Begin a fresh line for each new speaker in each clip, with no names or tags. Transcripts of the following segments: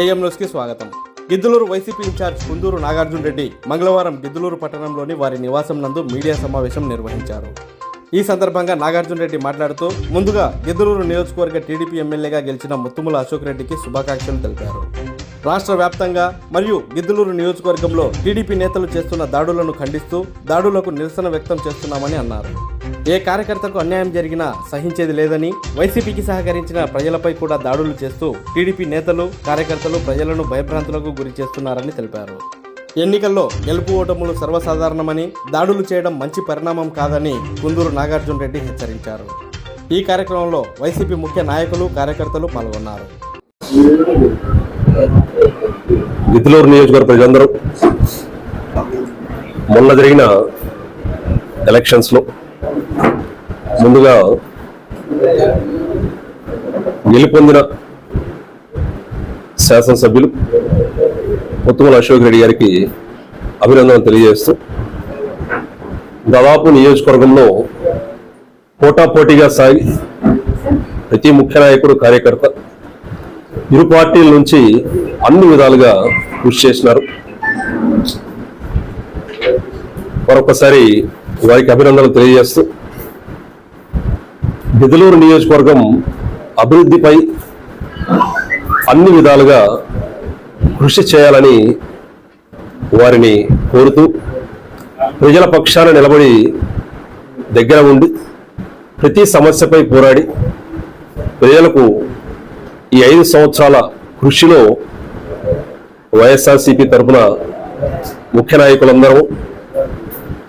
AM న్యూస్కి స్వాగతం. Giddalur YCP incharge Kunduru Nagarjuna Reddy మంగళవారం గిద్దలూరు పట్టణంలోని వారి నివాసం నందు మీడియా సమావేశం నిర్వహించారు. ఈ సందర్భంగా నాగార్జున రెడ్డి మాట్లాడుతూ ముందుగా గిద్దలూరు నియోజకవర్గ టీడీపీ ఎమ్మెల్యేగా గెలిచిన ముత్తుముల అశోక్ రెడ్డికి శుభాకాంక్షలు తెలిపారు. రాష్ట్ర వ్యాప్తంగా మరియు గిద్దలూరు నియోజకవర్గంలో టీడీపీ నేతలు చేస్తున్న దాడులను ఖండిస్తూ దాడులకు నిరసన వ్యక్తం చేస్తున్నామని అన్నారు. ఏ కార్యకర్తకు అన్యాయం జరిగినా సహించేది లేదని వైసీపీకి సహకరించిన ప్రజలపై కూడా దాడులు చేస్తూ టీడీపీ నేతలు కార్యకర్తలు ప్రజలను భయభ్రాంతులకు గురి చేస్తున్నారని తెలిపారు. ఎన్నికల్లో గెలుపు ఓటములు సర్వసాధారణమని దాడులు చేయడం మంచి పరిణామం కాదని కుందూరు నాగార్జున రెడ్డి హెచ్చరించారు. ఈ కార్యక్రమంలో వైసీపీ ముఖ్య నాయకులు కార్యకర్తలు పాల్గొన్నారు.
గిద్దలూరు నియోజకవర్గ ప్రజలందరూ మొన్న జరిగిన ఎలక్షన్స్లో ముందుగా గెలుపొందిన శాసనసభ్యులు ముత్తుమల అశోక్ రెడ్డి గారికి అభినందనలు తెలియజేస్తూ దాదాపు నియోజకవర్గంలో పోటాపోటీగా సాగి ప్రతి ముఖ్య నాయకుడు కార్యకర్త ఇరు పార్టీల నుంచి అన్ని విధాలుగా కృషి చేసినారు. మరొకసారి వారికి అభినందనలు తెలియజేస్తూ బిదలూరు నియోజకవర్గం అభివృద్ధిపై అన్ని విధాలుగా కృషి చేయాలని వారిని కోరుతూ ప్రజల పక్షాన నిలబడి దగ్గర ఉండి ప్రతి సమస్యపై పోరాడి ప్రజలకు ఈ ఐదు సంవత్సరాల కృషిలో వైఎస్ఆర్సీపీ తరఫున ముఖ్య నాయకులందరూ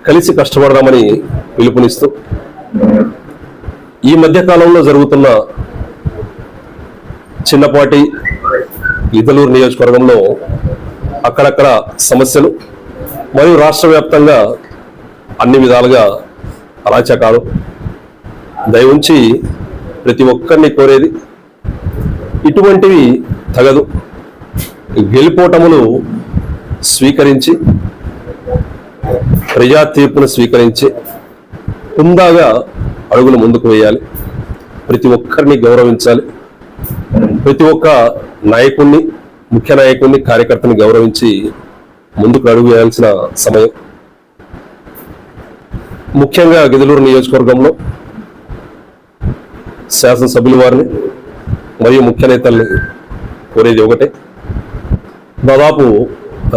కలిసి కష్టపడదామని పిలుపునిస్తూ ఈ మధ్యకాలంలో జరుగుతున్న చిన్నపాటి ఇదలూరు నియోజకవర్గంలో అక్కడక్కడ సమస్యలు మరియు రాష్ట్ర వ్యాప్తంగా అన్ని విధాలుగా అరాచకాలు. దయవుంచి ప్రతి ఒక్కరిని కోరేది ఇటువంటివి తగదు. గెలుపోటములు స్వీకరించి ప్రజా తీర్పును స్వీకరించి హుందాగా అడుగులు ముందుకు వేయాలి. ప్రతి ఒక్కరిని గౌరవించాలి. ప్రతి ఒక్క నాయకుణ్ణి ముఖ్య నాయకుణ్ణి కార్యకర్తని గౌరవించి ముందుకు అడుగు వేయాల్సిన సమయం. ముఖ్యంగా గిదలూరు నియోజకవర్గంలో శాసనసభ్యుల వారిని మరియు ముఖ్య నేతల్ని కోరేది ఒకటే. దాదాపు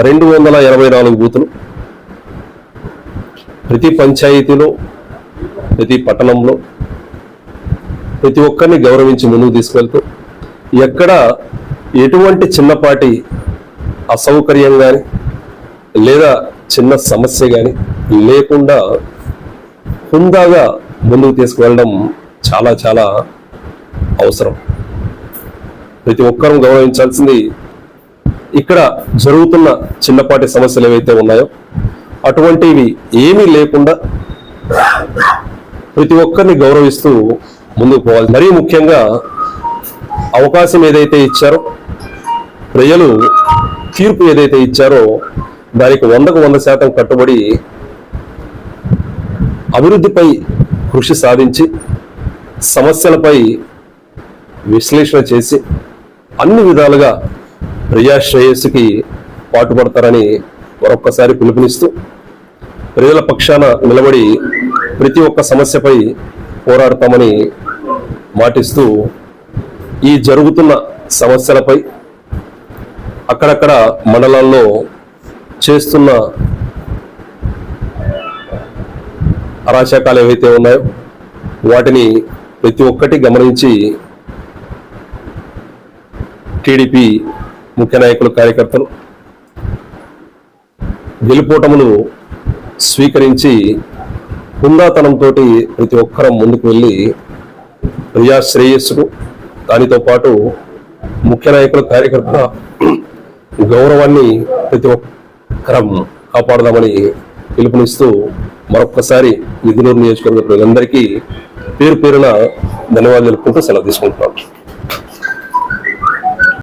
రెండు వందల ఎనభై నాలుగు బూతులు ప్రతి పంచాయతీలో ప్రతి పట్టణంలో ప్రతి ఒక్కరిని గౌరవించి ముందుకు తీసుకెళ్తూ ఎక్కడ ఎటువంటి చిన్నపాటి అసౌకర్యం కానీ లేదా చిన్న సమస్య కానీ లేకుండా హుందాగా ముందుకు తీసుకువెళ్ళడం చాలా చాలా అవసరం. ప్రతి ఒక్కరూ గౌరవించాల్సింది ఇక్కడ జరుగుతున్న చిన్నపాటి సమస్యలు ఏవైతే ఉన్నాయో అటువంటివి ఏమీ లేకుండా ప్రతి ఒక్కరిని గౌరవిస్తూ ముందుకు పోవాలి. మరీ ముఖ్యంగా అవకాశం ఏదైతే ఇచ్చారో ప్రజలు తీర్పు ఏదైతే ఇచ్చారో దానికి వందకు వంద శాతం కట్టుబడి అభివృద్ధిపై కృషి సాధించి సమస్యలపై విశ్లేషణ చేసి అన్ని విధాలుగా ప్రజాశ్రేయస్సుకి పాటుపడతారని మరొక్కసారి పిలుపునిస్తూ ప్రజల పక్షాన నిలబడి ప్రతి ఒక్క సమస్యపై పోరాడతామని మాటిస్తూ ఈ జరుగుతున్న సమస్యలపై అక్కడక్కడ మండలాల్లో చేస్తున్న అరాచకాలు ఏవైతే ఉన్నాయో వాటిని ప్రతి ఒక్కటి గమనించి టీడీపీ ముఖ్య నాయకులు కార్యకర్తలు గెలుపోటములు స్వీకరించి హుందాతనంతో ప్రతి ఒక్కరం ముందుకు వెళ్ళి ప్రజా శ్రేయస్సుకు దానితో పాటు ముఖ్య నాయకుల కార్యకర్త గౌరవాన్ని ప్రతి ఒక్కరం కాపాడదామని పిలుపునిస్తూ మరొక్కసారి నిధులూరు నియోజకవర్గ ప్రజలందరికీ పేరు పేరున ధన్యవాదాలు తెలుపుకుంటూ సెలవు తీసుకుంటున్నాను